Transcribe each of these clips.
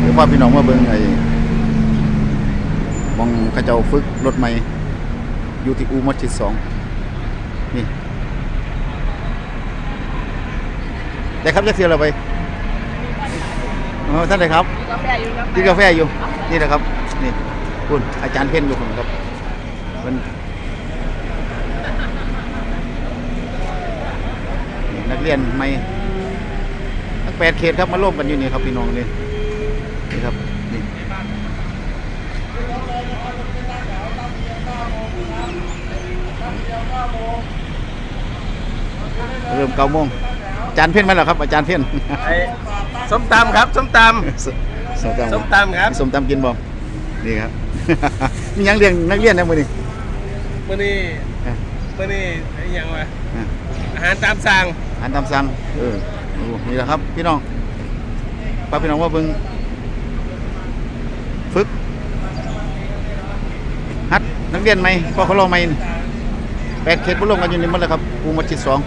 เดี๋ยวพาพี่น้องมาเบิ่งไอ้มองเขาเจ้าฝึกรถใหม่อยู่ที่อูมัดชิดสองนี่ได้ครับจะเสียเราไปอ๋อท่านใดครับกาแฟอยู่ครับกินกาแฟอยู่นี่นะครับนี่คุณอาจารย์เพ่นอยู่คนครับเป็นนี่นักเรียนใหม่ทั้งแปดเขตครับมาร่วมกันอยู่นี่ครับพี่น้องนี่นี่ครับนี่ เริ่มเก้าโมงอาจารย์เพ่นมาแล้วครับ อาจารย์เพ่นไอ้ส้มตำครับส้มตสสมตำส้มตำครับสมตำกินบ่นี่ครับ มีหยังเรียนนักเรียนนะมื้อนี้ำมื่อนี้อะมื่อนี้ไอ้หยังวะอะอาหารตามสั่งอาหารตามสั่งเออโอ้นี่แหละครับ พี่น้องป้าพี่น้องว่าเบิ่งฝึกฮัดนักเรียนไหมพอเขาลองไหม แปดเขตบุลงกันอยู่นี่หมันเลยครับปูมัดจิตสอง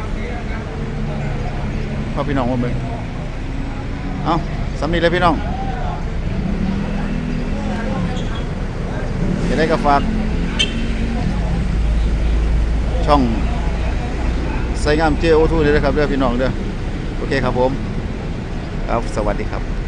พ่อพี่น้องว่าเบิ่งเอาสำนีเลยพี่น้องจะได้ก็ฝาก ช่องใส่งาม JO2 เลยนะครับเด้อพี่น้องเด้อโอเคครับผม ครับ สวัสดีครับ